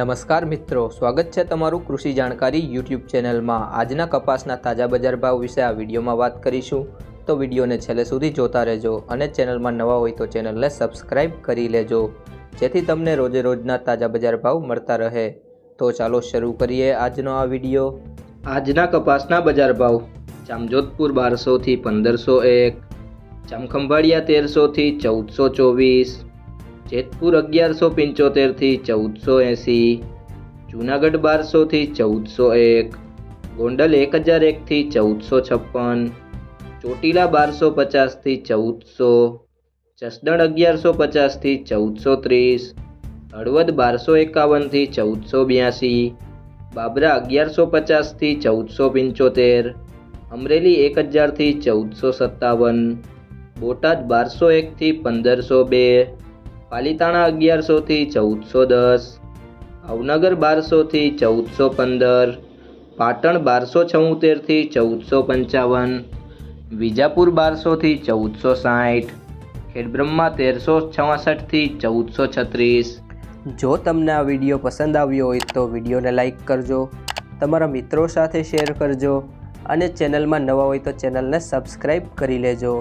નમસ્કાર મિત્રો, સ્વાગત છે તમારું કૃષિ જાણકારી યુટ્યુબ ચેનલમાં. આજના કપાસના તાજા બજાર ભાવ વિશે આ વિડીયોમાં વાત કરીશું. તો વિડીયોને છેલ્લે સુધી જોતા રહેજો અને ચેનલમાં નવા હોય તો ચેનલને સબસ્ક્રાઇબ કરી લેજો, જેથી તમને રોજે રોજના તાજા બજાર ભાવ મળતા રહે. તો ચાલો શરૂ કરીએ આજનો આ વીડિયો. આજના કપાસના બજાર ભાવ. જામજોધપુર બારસોથી પંદરસો એક, જામખંભાળિયા તેરસોથી ચૌદસો ચોવીસ જેતપુર અગિયારસો પંચોતેરથી ચૌદસો એંસી, જુનાગઢ બારસોથી ચૌદસો એક, ગોંડલ એક હજાર એકથી ચૌદસો છપ્પન, ચોટીલા બારસો પચાસથી ચૌદસો, જસદણ અગિયારસો પચાસથી ચૌદસો ત્રીસ, હળવદ બારસો એકાવનથી ચૌદસો બ્યાસી, બાબરા અગિયારસો પચાસથી ચૌદસો પંચોતેર, અમરેલી એક હજારથી ચૌદસો સત્તાવન, બોટાદ બારસો એકથી પંદરસો બે પાલીતાણા અગિયારસોથી ચૌદસો દસ, ભાવનગર બારસોથી ચૌદસો પંદર, પાટણ બારસો છોતેરથી ચૌદસો પંચાવન, વિજાપુર બારસોથી ચૌદસો સાઠ, ખેડબ્રહ્મા તેરસો છાસઠથી ચૌદસો છત્રીસ. જો તમને આ વીડિયો પસંદ આવ્યો હોય તો વિડીયોને લાઇક કરજો, તમારા મિત્રો સાથે શેર કરજો અને ચેનલમાં નવા હોય તો ચેનલને સબસ્ક્રાઈબ કરી લેજો.